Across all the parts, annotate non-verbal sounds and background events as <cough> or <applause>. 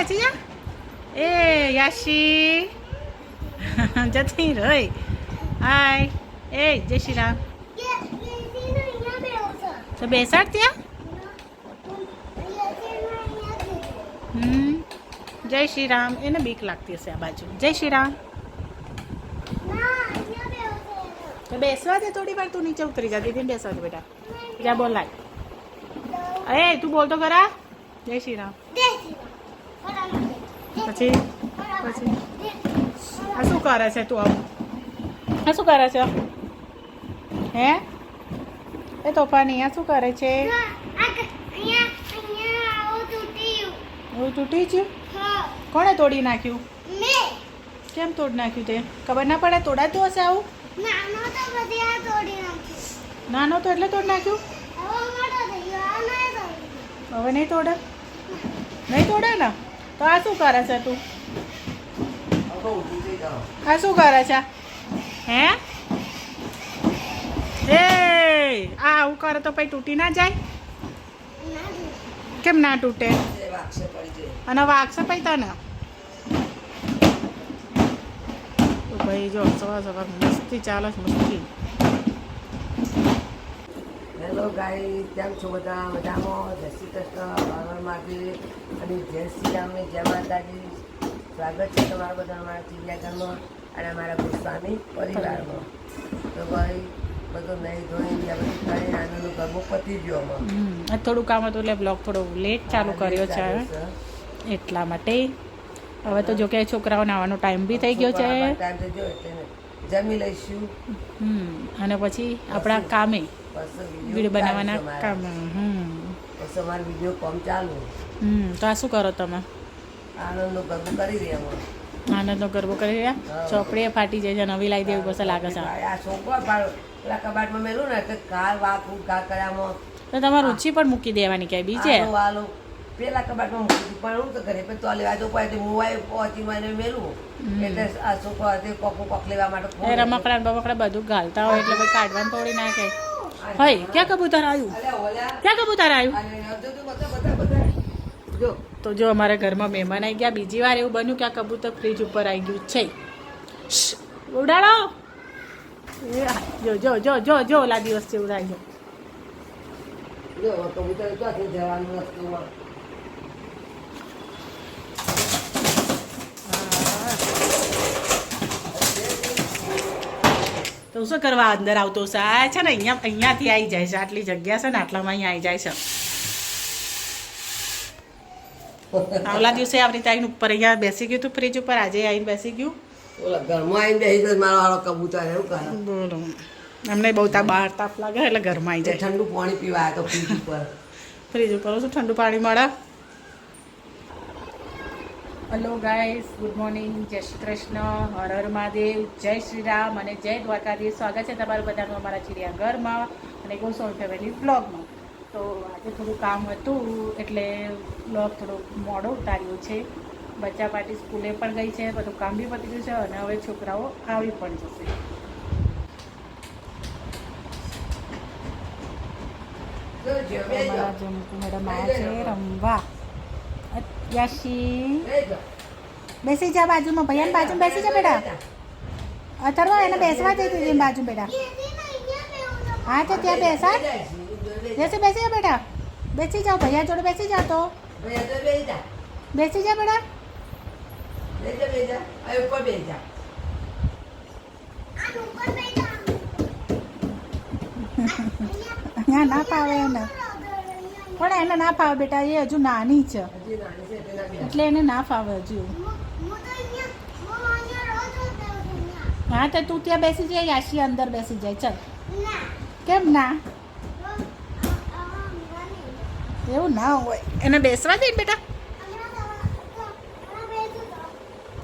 બેસી જા એ યાશી જતી રહી હાય એ જય શ્રી રામ તો બેસાડ ત્યાં હમ જય શ્રી રામ એને બીક લાગતી હશે આ બાજુ જય શ્રી રામ તો બેસવા દે થોડી વાર તું નીચે ઉતરી જા દીદીને બેસવા દે બેટા જા બોલ લાય અરે તું બોલતો ખરા જય શ્રી રામ પછી? પછી? આ શું કરે છે તું આવું? આ શું કરે છે? હે? એ તોફાની આ શું કરે છે? એવું તૂટી ગયું? કોણે તોડી નાખ્યું? કેમ તોડી નાખ્યું તે? ખબર ના પડે તોડાતું હશે આવું? નાનો તો એટલે તોડી નાખ્યું? હવે નહીં તોડે? નહીં તોડે ને? તો આ શું કરે છે તું? આ શું કરે છે? હે? એ આ આવું કરે તો પછી તૂટી ના જાય? કેમ ના તૂટે? અને વાગશે પછી તને? ભાઈ જો સવાર સવાર મસ્તી ચાલે મસ્તી. હેલો ગાઈ કેમ છો બધા? બધામાં જય શ્રી કૃષ્ણ હર મહાદેવ અને જય શ્રી રામ ને જય માતાજી. સ્વાગત છે તમારા બધા અમારા ચિડિયાઘરમાં અને અમારા ગોસ્વામી પરિવારમાં. તો ભાઈ બધું નહીં ધોઈ બધું કરીને આનંદનું ગરબો પતી ગયો અમારું. થોડું કામ હતું એટલે બ્લોગ થોડો લેટ ચાલુ કર્યો છે. એટલા માટે. હવે તો જો કે છોકરાઓને આવવાનો ટાઈમ બી થઈ ગયો છે. જમી લઈશું. અને પછી આપણા કામે વીડિયો બનાવવાના ચાલુ કામ હમ. અમારો વીડિયો કામ ચાલુ. હમ તો આ શું કરો તમે? આનંદનો ગરબો કરી રહ્યા આનંદનો ગરબો કરી રહ્યા? ચોપડીએ ફાટી જાય છે નવી લાવી દેવી પછી લાગે છે. આ છોકરો પેલા કબાટમાં મેલું ને કે કાર વાક કા કર્યામાં. તો તમારે રુચિ પણ મૂકી દેવાની ક્યાંય બીજે? વાલો પેલા કબાટમાં મૂકી. પણ હું તો ઘરે પછી તો લેવા જવું પડે મોબાઈલ પહોંચી મને મેલું. એટલે આ છોકરો કોક કોક લેવા માટે રમકડા બમકડા બધું ગાલતા હોય એટલે પછી કાઢવાનું તોડી નાખે. હોય ક્યાં કબૂતર આવ્યું? ક્યાં કબૂતર આવ્યું? તો જો અમારા ઘરમાં મહેમાન આવી ગયા, બીજી વાર એવું બન્યું કે આ કબૂતર ફ્રીજ ઉપર આવી ગયું છે. ઉડાડો. જો જો જો જો જો, ઓલા દિવસ જેવું કબૂતર જવાનું તો શું કરવા અંદર આવતો છે? આ છે ને અહીંયા અહીંયાથી આવી જાય છે. આટલી જગ્યા છે ને આટલામાં અહીંયા આવી જાય છે. આવલા દિવસે આવી રીતે આવીને ઉપર અહીંયા બેસી ગયું હતું ફ્રીજ ઉપર? આજે આવીને બેસી ગયું? ઓલા ઘરમાં આવીને બેસી તો મારો વાળો કબૂતર એવું કરે. બોલો. એમને બહુ તા બહાર તાપ લાગે એટલે ઘરમાં આવી જાય. ઠંડુ પાણી પીવા તો ફ્રીજ ઉપર. <laughs> ફ્રીજ ઉપર શું ઠંડુ પાણી મળે? હલો ગાઈસ ગુડ મોર્નિંગ જય શ્રી કૃષ્ણ. હર હર મહાદેવ. જય શ્રી રામ અને જય દ્વારકાધીશ. સ્વાગત છે તમારું બધાનું અમારા ચિડિયાઘરમાં અને ગોસ્વામી ફેમિલી બ્લોગમાં તો આજે થોડું કામ હતું એટલે બ્લોગ થોડો મોડો ઉતાર્યો છે. બચ્ચા પાર્ટી સ્કૂલે પણ ગઈ છે બધું કામ બી પતી ગયું છે અને હવે છોકરાઓ આવી પણ જશે. અમારા જમકુ મેડમ આવ્યા છે રમવા. યાશી. બેસી જા બાજુમાં, ભૈયાની બાજુમાં બેસી જા બેટા. અથર્વા એને બેસવા દે તું બાજુ બેટા. હા, તો ત્યાં બેસા. બેસી બેસી જા બેટા. બેસી જાઓ, ભૈયા જોડે બેસી જાઓ તો. બેસી જા બેટા. ઉપર બેસી જા અહીંયા ના પાવે એને. પણ એને ના ફાવે બેટા એ હજુ નાની છે. હજી નાની છે એટલે એને ના ફાવે હજુ. હા તો તું ત્યાં બેસી જાય યાશી અંદર બેસી જાય. ચલ. કેમ ના? એવું ના હોય. એને બેસવા દે બેટા.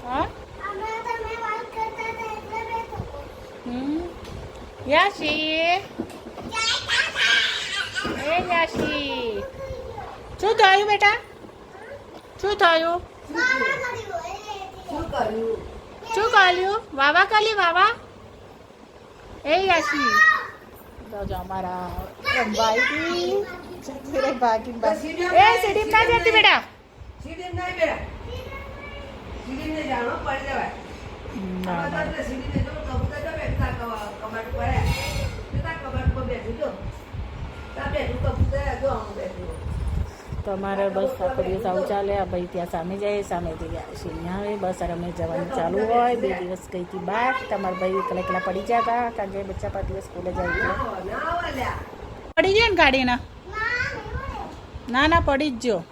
હા? હમ. યાશી. એ યાશી. શું થયું બેટા? શું થયું? શું કર્યું? વાવા કાલી વાવા? એ યાસી તો જો અમારા ભાઈ જતી રહી ભાગીને ભાગી. એ સીડી ના જતી બેટા. સીડી ના બેટા. સીડીને જાણો પડી જવાય. ના આમાં તો ના આપણે સીડીને જો કબૂતર જો બેઠા કબાટ પર તાર કબાટ પર બેઠું જો. તાર બેઠું કબૂતર જો આમ બેઠું. તમારે બસ આખો દિવસ આવું ચાલે. આ ભાઈ ત્યાં સામે જાય સામેથી અહીંયા આવે. બસ રમે જવાનું ચાલુ હોય. બે દિવસ ગઈ હતી બહાર તમારા ભાઈ એકલા એકલા પડી જતા કારણ કે બચ્ચા પાંચ દિવસ સ્કૂલે જાય. પડી જાય ને ગાડીના? ના ના પડી જ જો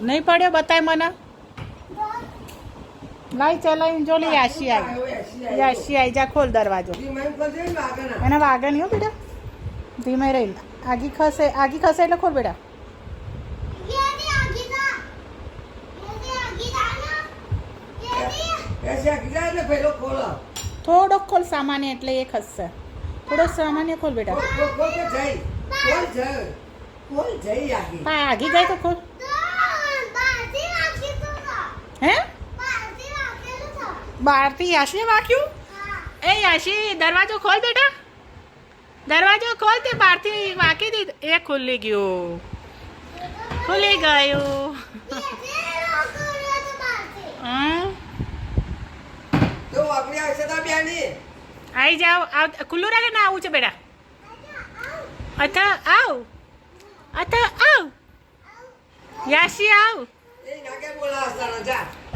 નહીં પડ્યો? બતાય મને. લાઈ ચલાવીને જો લે આશી આવી. યાશી આવી. જા ખોલ દરવાજો. એને વાગે નહીં હો બેટા. ધીમે રહી આગી ખસે આગી ખસે એટલે ખોલ બેટા એસી આગી જાય એટલે પેલો ખોલો. થોડોક ખોલ સામાન્ય એટલે એ ખસશે થોડો સામાન્ય ખોલ બેટા આગી. પા આગી ગઈ તો ખોલ હે બહારથી યાશી વાગ્યું એ યાશી દરવાજો ખોલ બેટા દરવાજો ખોલ તે બહારથી વાંકી દીધ. એ ખુલ્લી ગયું. ખુલી ગયું. આવી જાઓ. આવ ખુલ્લું રાખે ને આવું છે બેટા. અથા આવ. અથા આવ. યાશી આવ.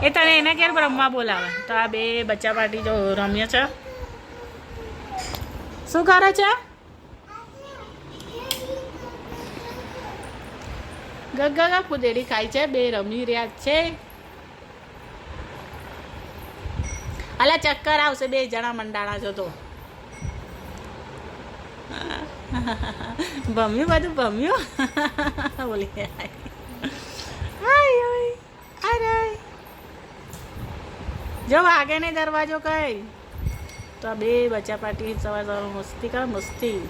એ તને એના ઘેર રમવા બોલાવે. તો આ બે બચ્ચા પાર્ટી જો રમ્ય છે. શું કરે છે? ગગા કુદેડી ખાય છે, બે રમી રહ્યા છે. અલા, ચક્કર આવશે બે જણા મંડાણા છો તો. ભમ્યું બધું, ભમ્યું? બોલી જો વાગે ને દરવાજો કઈ. તો આ બે બચ્ચા પાર્ટી સવાર સવાર મસ્તી કર, મસ્તી.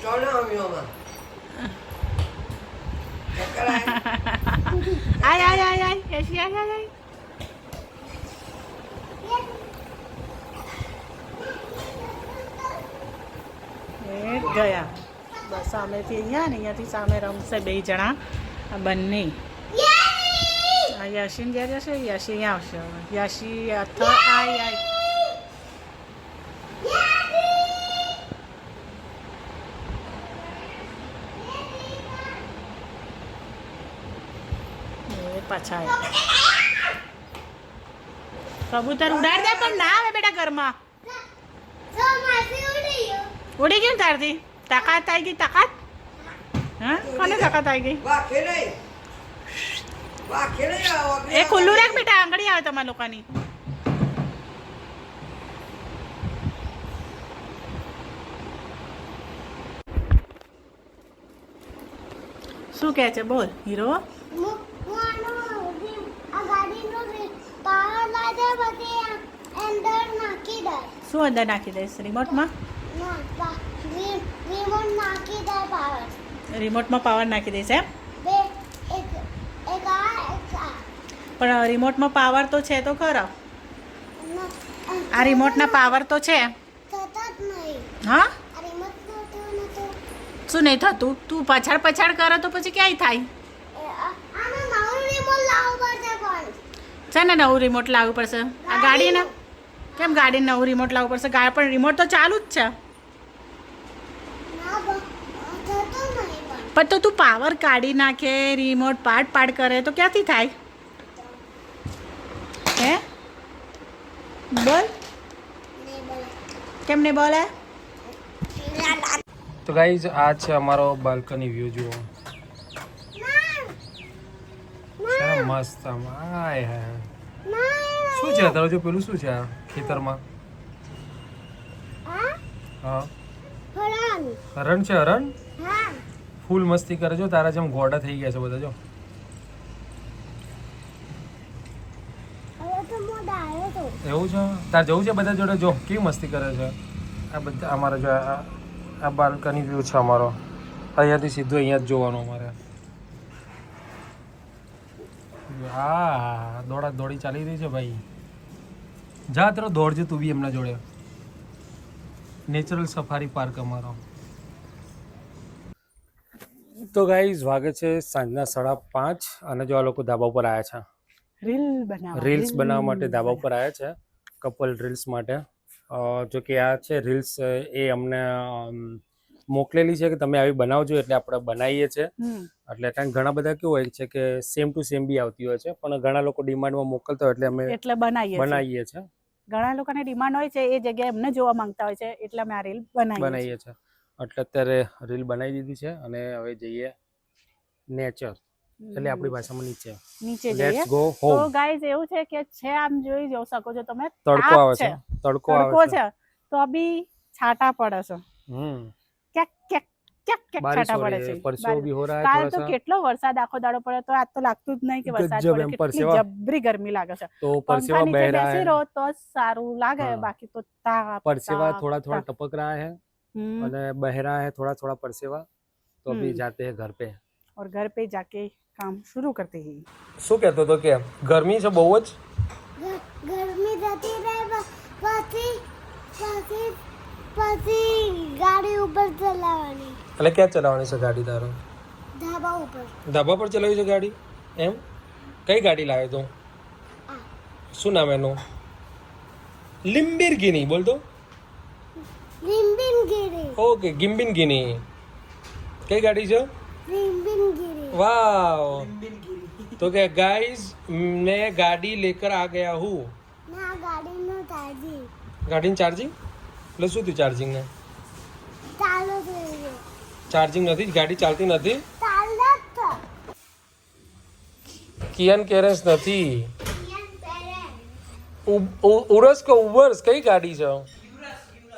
બે <laughs> ay, ay, ay, ay, આય આય આય આય યશી આય આય આય એ ગયા બસ સામેથી અહીંયા ને અહીંયાથી સામે રમશે બે જણા. બંને. આ યાશીન ઘેર જશે યાશી અહીંયા આવશે હવે. યાશી અથવા આય આય પાછા આવ્યા કબૂતર ઉડાડ દે પણ ના આવે બેટા ઘરમાં. ઉડી ગયું તારથી? તાકાત આવી ગઈ તાકાત? હા? કોને તાકાત આવી ગઈ? એ ખુલ્લું રાખ બેટા આંગળી આવે તમારા લોકોની. શું કહે છે? બોલ હીરો. શું અંદર નાખી દઈશ? રિમોટમાં રિમોટમાં પાવર નાખી દઈશ એમ? પણ રિમોટમાં પાવર તો છે તો ખરો. આ રિમોટના પાવર તો છે. હા? શું નહીં થતું? તું પછાડ પછાડ કરો તો પછી ક્યાંય થાય? છે ને નવું રિમોટ લાવવું પડશે? આ ગાડીને કેમ ગાડી નવું રિમોટ લાવવું પડશે? ગાડી પણ રિમોટ તો ચાલુ જ છે. પણ. તો તું પાવર કાઢી નાખે રિમોટ પાડ પાડ કરે તો ક્યાંથી થાય? હે? બોલ. કેમ નહીં બોલે? તો ગાઈઝ આ છે અમારો બાલ્કની વ્યૂ જુઓ છે ને મસ્ત આય હાય. શું છે તારું જો પેલું શું છે આ ખેતરમાં? હા. હરણ. છે હરણ? ફૂલ મસ્તી કરે જો તારા જેમ ગોડા થઈ ગયા છે બધા જો. એવું છે? તાર જવું છે બધા જોડે? જો કેવી મસ્તી કરે છે? આ બધા અમારે જો આ આ બાલ્કની વ્યૂ છે અમારો. અહીંયાથી સીધું અહીંયા જ જોવાનું અમારે. હા દોડા દોડી ચાલી રહી છે ભાઈ. જા તારો દોડજે તું બી એમના જોડે. નેચરલ સફારી પાર્ક અમારો. તો ગાઈઝ વાગે છે સાંજના સાડા પાંચ અને જો આ લોકો ધાબા ઉપર આવ્યા રીલ બનાવવા. છે રીલ્સ બનાવવા માટે ધાબા ઉપર આવ્યા છે કપલ રીલ્સ માટે. જો કે આ છે રીલ્સ એ અમને અમ, મોકલેલી છે કે તમે આવી બનાવજો એટલે આપણે બનાવીએ છીએ. એટલે કારણ ઘણા બધા કેવું હોય છે કે સેમ ટુ સેમ બી આવતી હોય છે પણ ઘણા લોકો ડિમાન્ડમાં મોકલતા હોય એટલે અમે એટલે બનાવીએ. બનાવીએ છીએ. ઘણા લોકોને ડિમાન્ડ હોય છે એ જગ્યાએ એમને જોવા માંગતા હોય છે એટલે અમે આ રીલ બનાવીએ બનાવીએ છીએ. એટલે અત્યારે રીલ બનાવી દીધી છે અને હવે જઈએ નેચર એટલે આપણી ભાષામાં નીચે. નીચે જઈએ. ગો તો હોમ ગાઈઝ એવું છે કે છે આમ જોઈ જવું શકો છો તમે. તડકો આવે છે. તડકો આવે છે. છે. તો બી છાટા પડે છે. હમ. ક્યાંક ક્યાંક ક્યાંક બારિશ છાટા હો પડે રહી છે है परसों બારિશ. भी हो रहा है કાલ थोड़ा તો सा કેટલો વરસાદ આખો દાડો પડે તો આજ તો લાગતું જ નહીં કે વરસાદ ગજબ પડે એમ કેટલી પરસેવા. જબરી ગરમી લાગે છે तो પંખા परसेवा નીચે बह रहा બેસી है રહો તો જ સારું લાગે हाँ. બાકી તો તાપ परसेवा તાપ, थोड़ा थोड़ा તાપ. टपक रहा है हम्म, અને बह रहा है थोड़ा थोड़ा परसेवा तो अभी हम्म. जाते हैं घर पे और घर पे जाके काम शुरू करते हैं શું કહેતો તો કે ગરમી છે બહુ જ ગરમી જતી રહે પ- પછી પછી પછી ગાડી ઉપર ચલાવવાની. એટલે ક્યાં ચલાવવાની છે ગાડી તારો? ધાબા ઉપર. ધાબા પર ચલાવી છે ગાડી? એમ? કઈ ગાડી લાવ્યો તું? શું નામ એનું? લિમ્બિરગિની બોલ તો. લિમ્બિરગિની ઓકે ગિમ્બિનગિની કઈ ગાડી છે? લિમ્બિરગિની વાવ. તો કે ગાઈઝ મેં ગાડી લેકર આ ગયા હું. ના ગાડી ચાર્જિંગ ગાડી ચાર્જિંગ એટલે શું થયું ચાર્જિંગ ને ચાલુ થઈ ગયું. ચાર્જિંગ નથી ગાડી ચાલતી નથી? કિયન કેરેન્સ નથી. ઉરસ કે ઉબર્સ કઈ ગાડી છે?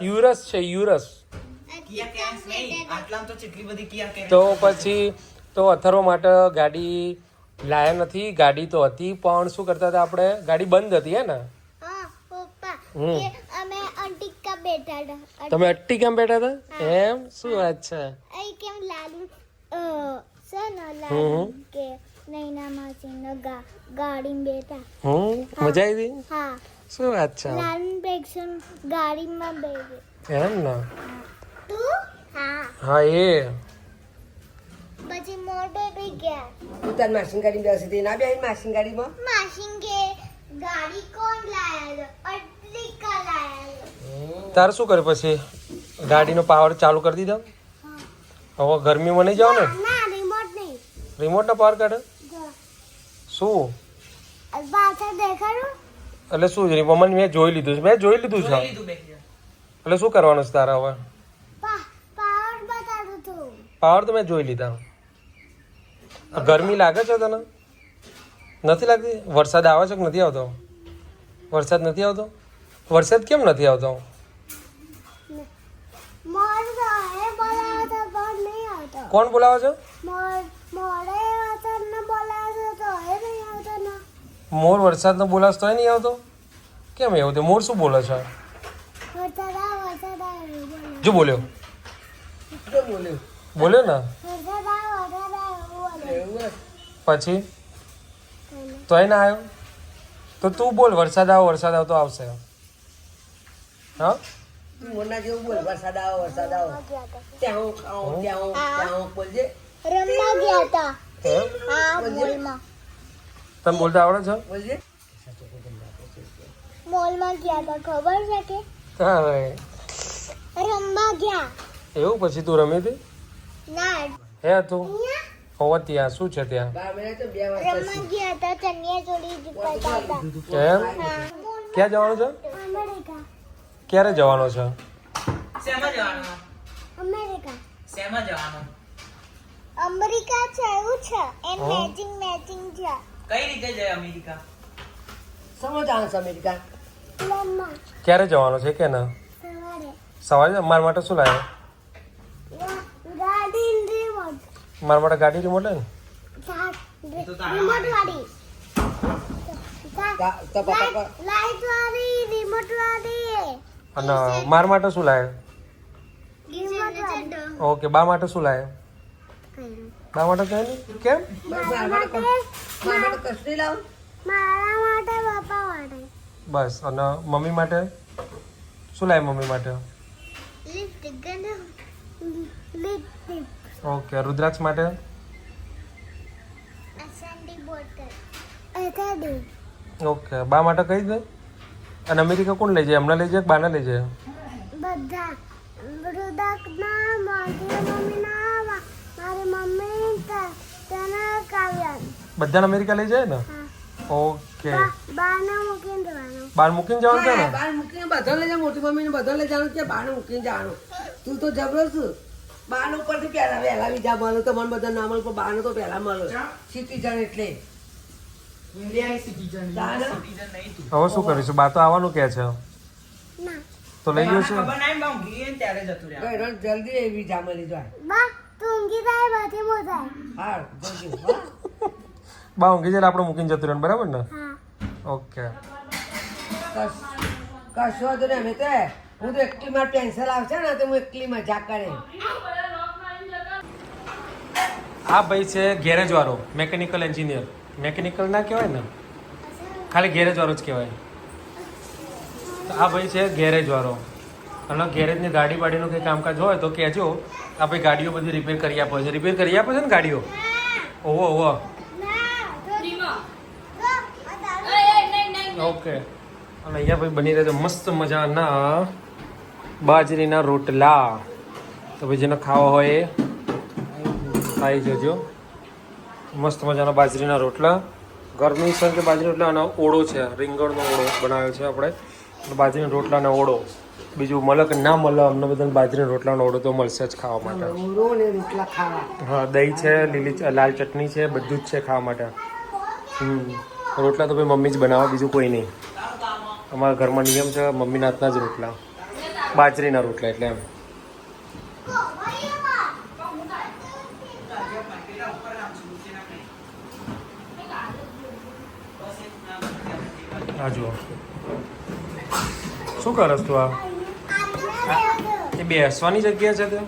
યુરસ છે યુરસ. તો પછી તો અથર્વ માટે ગાડી લાયા નથી ગાડી તો હતી પણ શું કરતા હતા આપણે? ગાડી બંધ હતી હે ને? હમ. અમે બેઠા હતા. તમે અટ્ટી કેમ બેઠા હતા? એમ? શું વાત છે? અહીં કેમ લાલુ? અ, છે ને લાલુ કે નૈના માસીને ગા ગાડીમાં બેઠા. મજા આવી હા. શું વાત છે? લાલુ ગાડીમાં બેઠી. એમ ને? તું? હા. હા એ. પછી મોટો બી ગયા. તું તાર માસીન ગાડી બેસી હતી? ના બેસી માસીન ગાડીમાં? માસીન કે ગાડી કોણ લાયા તારે શું કરે પછી? ગાડીનો પાવર ચાલુ કરી દીધો? હવે ગરમીમાં નહીં જાવ ને રિમોટ નહીં. રિમોટનો પાવર કાઢે? શું? એટલે શું મમ્મી મેં જોઈ લીધું છે. મેં જોઈ લીધું છે. એટલે શું કરવાનું છે તારા હવે? પા- પાવર બતાડું તું. પાવર તો મેં જોઈ લીધા. ગરમી લાગે છે તને? નથી લાગતી? વરસાદ આવે છે કે નથી આવતો? વરસાદ નથી આવતો? વરસાદ કેમ નથી આવતો? તો તો કોણ બોલાવો છો? મોર વરસાદ નો બોલાવે તો નહીં આવતો વરસાદનો બોલાસ તોય નહીં આવતો? કેમ એવું તે? મોર શું બોલે છે? જો બોલ્યો. બોલ્યો ને? પછી? તોય ના આવ્યો? તો તું બોલ વરસાદ આવો વરસાદ આવતો આવશે. હા? તું જેવું બોલ વરસાદ આવો વરસાદ આવો. ત્યાં હું ખાઉં ત્યાં હું ત્યાં હું બોલજે. રમવા ગયા હતા. હા? મોલમાં. તને બોલતા આવડે છે? બોલજે. મોલમાં ગયા હતા ખબર છે કે? હા હવે. રમવા ગયા. એવું? પછી તું રમી હતી? ના. હે તું? હોવ ત્યાં શું છે ત્યાં? રમવા ગયા હતા ચણિયા ચોળી હતા ક્યાં જવાનું છે? અમેરિકા ક્યારે જવાનો છે? શેમાં જવાનું? અમેરિકા. શેમાં જવાનો? અમેરિકા છે એવું છે. એમ મેચિંગ મેચિંગ છે. કઈ રીતે જાય અમેરિકા? સમજ આવે છે અમેરિકા. ક્યારે જવાનો છે કે ના? સવારે. સવારે? મારા માટે શું લાવે ગાડી રિમોટ મારા માટે ગાડી રિમોટ લે ને? રિમોટ વાળી. લાઈટ વાળી રિમોટ વાળી. અને માર માટે શું લાવે ઓકે બા માટે શું લાવે બા માટે કઈ નહીં કેમ? બસ અને મમ્મી માટે? શું લાવે મમ્મી માટે? ઓકે રુદ્રાક્ષ માટે? ઓકે બા માટે કહી દે. અને અમેરિકા કોણ લઈ જાય? હમણાં લઈ જાય કે બાને લઈ જાય? બધા વૃદ્ધાક ના મારી મમ્મી ના મા- મારી મમ્મી ત- કાવ્યા બધાને અમેરિકા લઈ જાય ને? ઓકે. બાને મૂકીને જવાનું. બાર મૂકીને જવાનું છે ને? બાર મૂકીને બધા લઈ જાય મોટી મમ્મીને બધા લઈ જવાનું છે બાર મૂકીને જવાનું? તું તો જબરો છું બાર ઉપરથી પહેલા વહેલા બીજા મળે તો મને બધા ના મળે પણ બાર તો પહેલા મળે. સિટીઝન એટલે તાને? Citizen નહીં તું. હવે શું કરીશું? બા તો આવવાનું કે છે? તો લઈ ગયો છે ને જલ્દી એવી મળી જાય. બા તું ઊંઘી જાય આપણે મૂકીને જતું રહેવાનું બરાબર ને? ઓકે. કશ- વાંધો નહીં અમે તો હું તો એકલી મારે પેન્સિલ આવશે ને તો હું એકલી મજા કરે. આ ભાઈ છે ગેરેજ વાળો મેકેનિકલ એન્જિનિયર મેકેનિકલ ના કહેવાય ને? ખાલી ગેરેજ વાળો જ કહેવાય. તો આ ભાઈ છે ગેરેજ વાળો. અને ગેરેજની ગાડી બાડીનું કંઈ કામકાજ હોય તો કહેજો, આ ભાઈ ગાડીઓ બધી રિપેર કરી આપે છે. રિપેર કરી આપે છે ને ગાડીઓ? ઓહો ઓહો. ઓકે અને અહીંયા ભાઈ બની રહે છે મસ્ત મજાના બાજરીના રોટલા. તો ભાઈ જેને ખાવા હોય એ ખાઈ જજો. મસ્ત મજાના બાજરીના રોટલા. ગરમી છે કે બાજરી રોટલા અને ઓળો છે. રીંગણનો ઓળો બનાવ્યો છે આપણે. બાજરીના રોટલાનો ઓળો. બીજું મળે કે ના મળે અમને બધાને બાજરીના રોટલાનો ઓળો તો મળશે જ ખાવા માટે. હા દહીં છે લીલી લાલ ચટણી છે બધું જ છે ખાવા માટે. હમ રોટલા તો ભાઈ મમ્મી જ બનાવે બીજું કોઈ નહીં. અમારા ઘરમાં નિયમ છે મમ્મીના હાથના જ રોટલા. બાજરીના રોટલા એટલે એમ. આ જુઓ. શું કરસ તું આ? એ બેસવાની જગ્યા છે તે?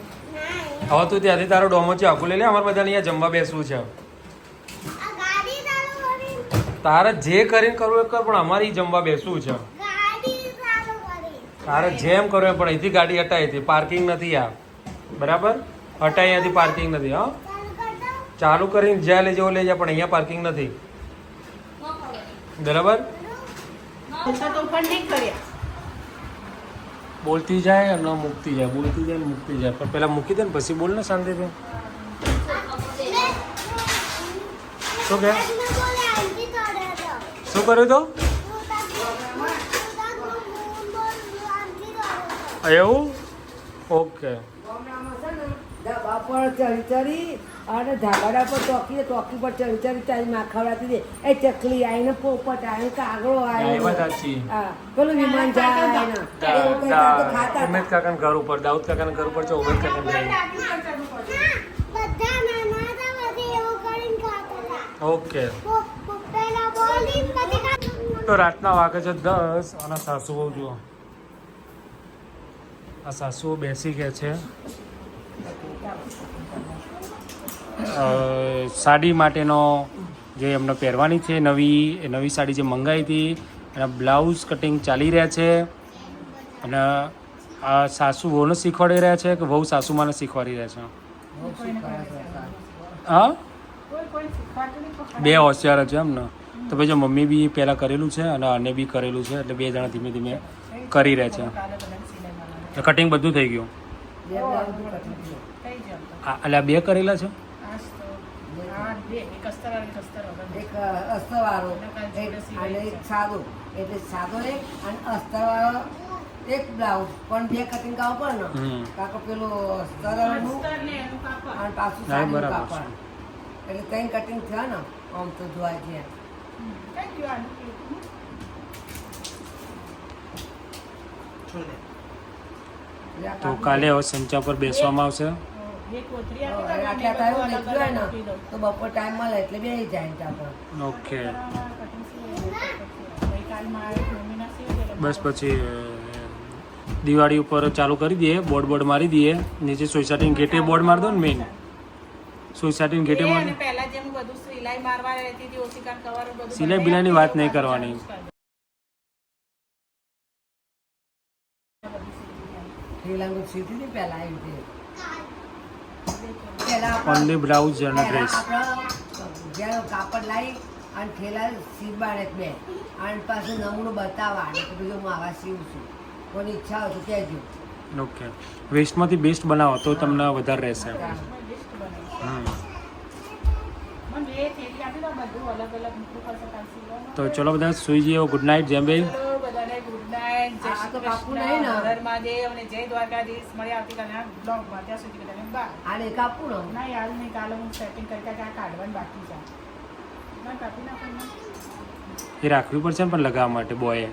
હવે તું ત્યાંથી તારો ડોમોચી આખું લઈ લે, અમારે બધાને અહીંયા જમવા બેસવું છે. તારે જે કરીને કરવું એ કર, પણ અમારે જમવા બેસવું છે. તારે જેમ કરવું એમ પણ અહીંથી ગાડી હટાવી હતી પાર્કિંગ નથી આ. બરાબર? હટાઈ અહીંયાથી પાર્કિંગ નથી, હા. ચાલુ કરીને જ્યાં લઈ જવો લઈ જાય પણ અહીંયા પાર્કિંગ નથી. બરાબર ઓછા તો પણ નહીં કર્યા બોલતી જાય અને મૂકતી જાય. બોલતી જાય મૂકતી જાય. પણ પેલા મૂકી દે ને પછી બોલ ને શાંતિથી. શું કે? શું કર્યું તો? એવું? ઓકે. પર ચડી ચડી અને ધાબાડા પર ચોકી ચોકી પર ચડી ચડી તારી માખાવડાતી દે એ ચકલી આવીને પોપટ આવીને કાગડો એ આવ્યો હા પેલું વિમાન જાય ઉમેદ કાકાના ઘર ઉપર દાઉદ કાકાના ઘર ઉપર છે ઉમેદ કાકાના ઓકે. તો રાતના વાગે છે દસ અને સાસુઓ જુઓ. આ સાસુઓ બેસી ગયા છે. સાડી માટેનો જે એમને પહેરવાની છે, નવી નવી સાડી જે મંગાવી હતી, એના બ્લાઉઝ કટિંગ ચાલી રહ્યા છે અને આ સાસુ વહુને શીખવાડી રહ્યા છે કે વહુ સાસુમાને શીખવાડી રહ્યા છે? હા? બે હોશિયાર છે એમને. તો ભાઈ જો મમ્મી બી પહેલાં કરેલું છે અને આને બી કરેલું છે, એટલે બે જણા ધીમે ધીમે કરી રહ્યા છે. કટિંગ બધું થઈ ગયું. એટલે આ બે કરેલા છે? એક અસ્તવાળો. અને એક સાદો. એટલે સાદો એક અને અસ્તરવાળો એક બ્લાઉઝ. પણ બે કટિંગ પડે ને. કાકો પેલું અસ્તરનું અસ્તર ને એનું કાપડ અને પાછું સાદું કાપડ એટલે ત્રણ કટિંગ થયા ને આમ તો જોવા ગયું તો કાલે હવે સંચા પર બેસવામાં આવશે. આટલા ને. તો બપોર ટાઈમ મળે એટલે બે જાય ત્યાં ઓકે બસ પછી દિવાળી ઉપર ચાલુ કરી દઈએ બોર્ડ બોર્ડ મારી દઈએ નીચે સોસાયટીની ગેટે બોર્ડ મારી દો ને મેઇન સોસાયટીની ગેટે મારી પહેલા જેમ બધું સિલાઈ મારવા રહેતી હતી ઓછી કાન કવર બધું સિલાઈ બિલાની બિલાઈની વાત નહીં કરવાની. શ્રીલંકા સીધી પહેલા આવી હતી ઓનલી બ્લાઉઝ અને ડ્રેસ આપણે કાપડ લાવી અને થેલા સીવવાડે બે. અને પાછું નમૂનું બતાવવા બીજું હું આવા સીવું છું. કોની ઈચ્છા હોય તો કહેજો. ઓકે વેસ્ટમાંથી બેસ્ટ બનાવો તો તમને વધારે રહેશે. તો ચલો બધા સુઈ જઈએ. ગુડ નાઇટ જેમ ભાઈ જય આ શ્રી કૃષ્ણ હર મહાદેવ અને જય દ્વારકાધીશ. મળ્યા આવતીકાલના બ્લોગમાં ત્યાં સુધી બધાને બાય. આને કાપું ને યાર નહીં કાલે હું સેટિંગ કરતા કે આ કાઢવાનું બાકી છે. ના કાપી નાખો એ રાખવી પડશે ને પણ લગાવવા માટે બોય.